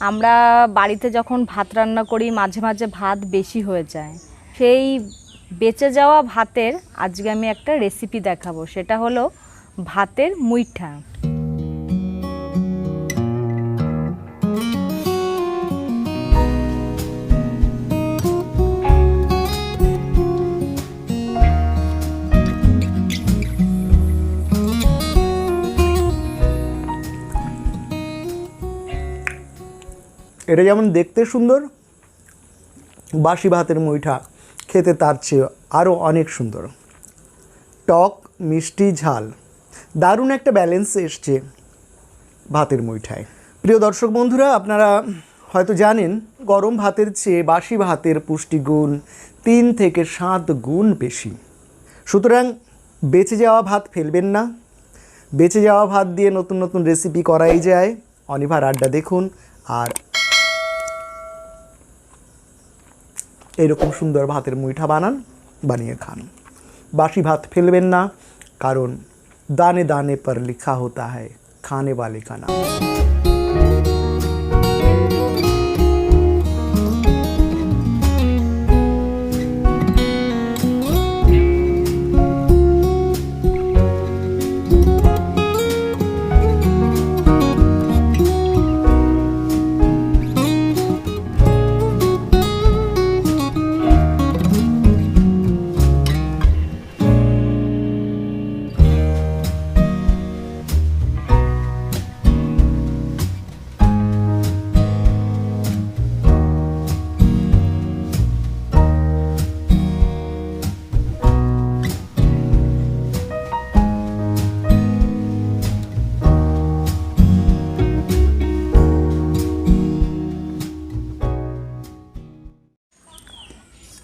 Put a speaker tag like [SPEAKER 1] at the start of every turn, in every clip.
[SPEAKER 1] আমরা বাড়িতে যখন ভাত রান্না করি, মাঝে মাঝে ভাত বেশি হয়ে যায়। সেই বেঁচে যাওয়া ভাতের আজকে আমি একটা রেসিপি দেখাবো। সেটা হলো ভাতের মুইঠা।
[SPEAKER 2] এটা যেমন দেখতে সুন্দর, বাসি ভাতের মুইঠা খেতে তার চেয়ে আরও অনেক সুন্দর। টক, মিষ্টি, ঝাল, দারুণ একটা ব্যালেন্স এসছে ভাতের মুইঠায়। প্রিয় দর্শক বন্ধুরা, আপনারা হয়তো জানেন, গরম ভাতের চেয়ে বাসি ভাতের পুষ্টিগুণ তিন থেকে সাত গুণ বেশি। সুতরাং বেঁচে যাওয়া ভাত ফেলবেন না। বেঁচে যাওয়া ভাত দিয়ে নতুন নতুন রেসিপি করাই যায়। অনিভার আড্ডা দেখুন আর এরকম সুন্দর ভাতের মুইঠা বানান, বানিয়ে খান। বাসি ভাত ফেলবেন না, কারণ দানে দানে পর লিখা হতা হয় খানে বালিকা খানা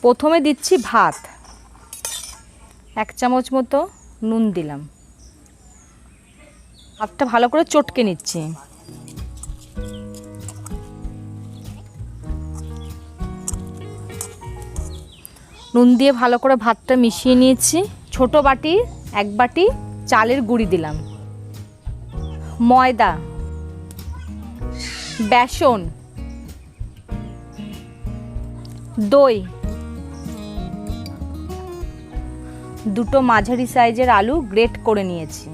[SPEAKER 1] প্রথমে দিচ্ছি ভাত। এক চামচ মতো নুন দিলাম। ভাতটা ভালো করে চটকে নিচ্ছি। নুন দিয়ে ভালো করে ভাতটা মিশিয়ে নিয়েছি। ছোট বাটি, এক বাটি চালের গুঁড়ি দিলাম। ময়দা, বেসন, দই দুটো মাঝারি সাইজের আলু গ্রেট করে নিয়েছি।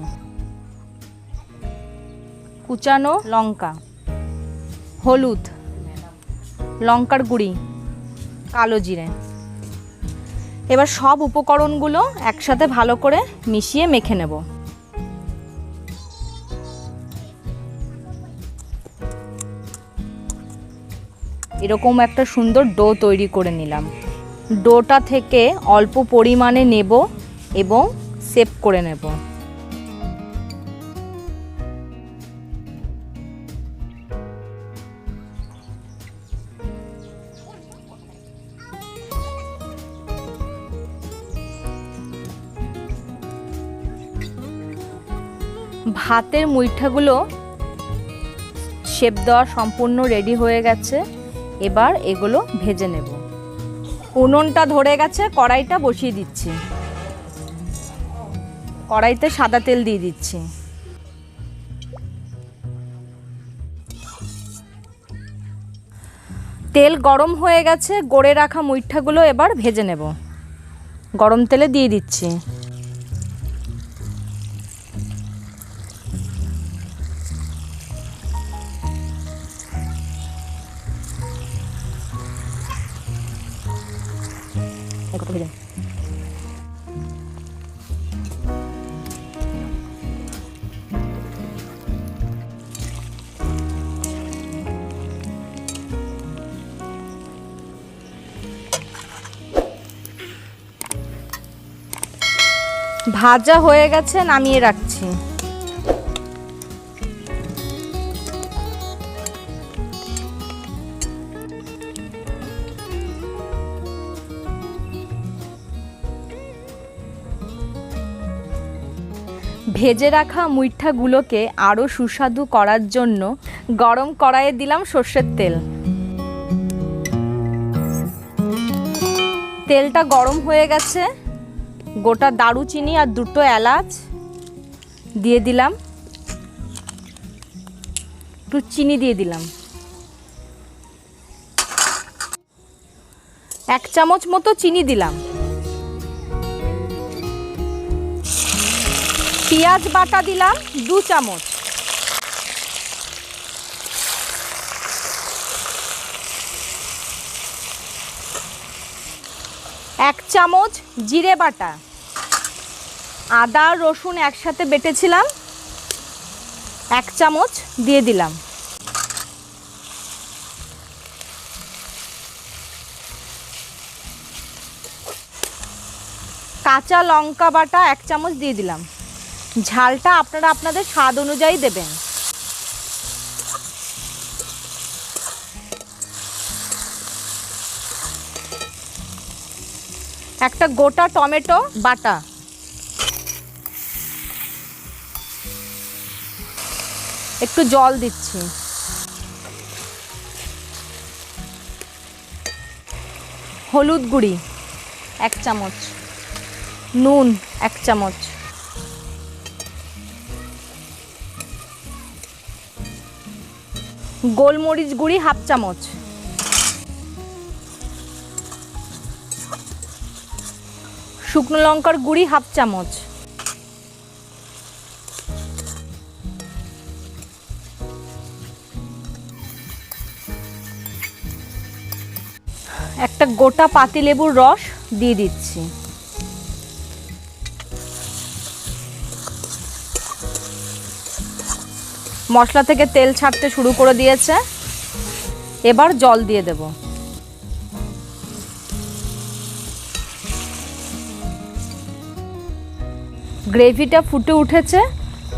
[SPEAKER 1] কুচানো লঙ্কা, হলুদ, লঙ্কার গুঁড়ি, কালো জিরে। এবার সব উপকরণগুলো একসাথে ভালো করে মিশিয়ে মেখে নেব। এরকম একটা সুন্দর ডো তৈরি করে নিলাম। ডোটা থেকে অল্প পরিমাণে নেব এবং সেভ করে নেব। ভাতের মুইঠাগুলো শেপ দেওয়া সম্পূর্ণ রেডি হয়ে গেছে। এবার এগুলো ভেজে নেব। উনুনটা ধরে গেছে, কড়াইটা বসিয়ে দিচ্ছি। কড়াইতে সাদা তেল দিয়ে দিচ্ছি। তেল গরম হয়ে গেছে, গড়ে রাখা মুইঠাগুলো এবার ভেজে নেব। গরম তেলে দিয়ে দিচ্ছি। এই কত ভেজে? ভাজা হয়ে গেছে, নামিয়ে রাখছি। ভেজে রাখা মুইঠাগুলোকে আরও সুস্বাদু করার জন্য গরম কড়াইয়ে দিলাম সর্ষের তেল। তেলটা গরম হয়ে গেছে। গোটা দারুচিনি আর দুটো এলাচ দিয়ে দিলাম। একটু চিনি দিয়ে দিলাম। এক চামচ মতো চিনি দিলাম। পেঁয়াজ বাটা দিলাম দু চামচ। এক চামচ জিরে বাটা। আদা, রসুন একসাথে বেটেছিলাম। এক চামচ দিয়ে দিলাম। কাঁচা লঙ্কা বাটা এক চামচ দিয়ে দিলাম। ঝালটা আপনারা আপনাদের স্বাদ অনুযায়ী দেবেন। একটা গোটা টমেটো বাটা। একটু জল দিচ্ছি। হলুদ গুঁড়ি, এক চামচ। নুন, এক চামচ। গোলমরিচ গুঁড়ি, হাফ চামচ। শুকনো লঙ্কার গুঁড়ি হাফ চামচ। একটা গোটা পাতিলেবুর রস দিয়ে দিচ্ছি। মশলা থেকে তেল ছাড়তে শুরু করে দিয়েছে। এবার জল দিয়ে দেব। গ্রেভিটা ফুটে উঠেছে,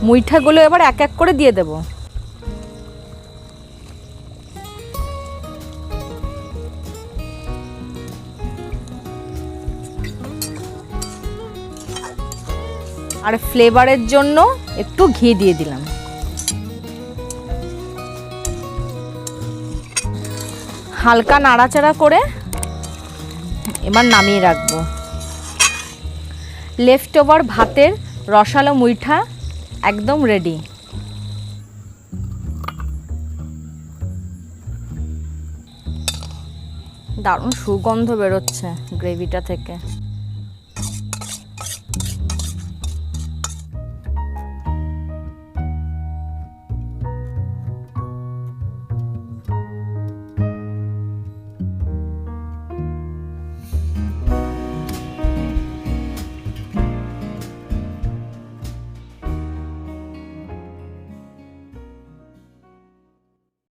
[SPEAKER 1] মুইঠাগুলো এবার এক এক করে দিয়ে দেব। আর ফ্লেভারের জন্য একটু ঘি দিয়ে দিলাম। হালকা নাড়াচাড়া করে এবার নামিয়ে রাখব। লেফট ওভার ভাতের রসালো মুইঠা একদম রেডি দারুণ সুগন্ধ বেরোচ্ছে গ্রেভিটা থেকে।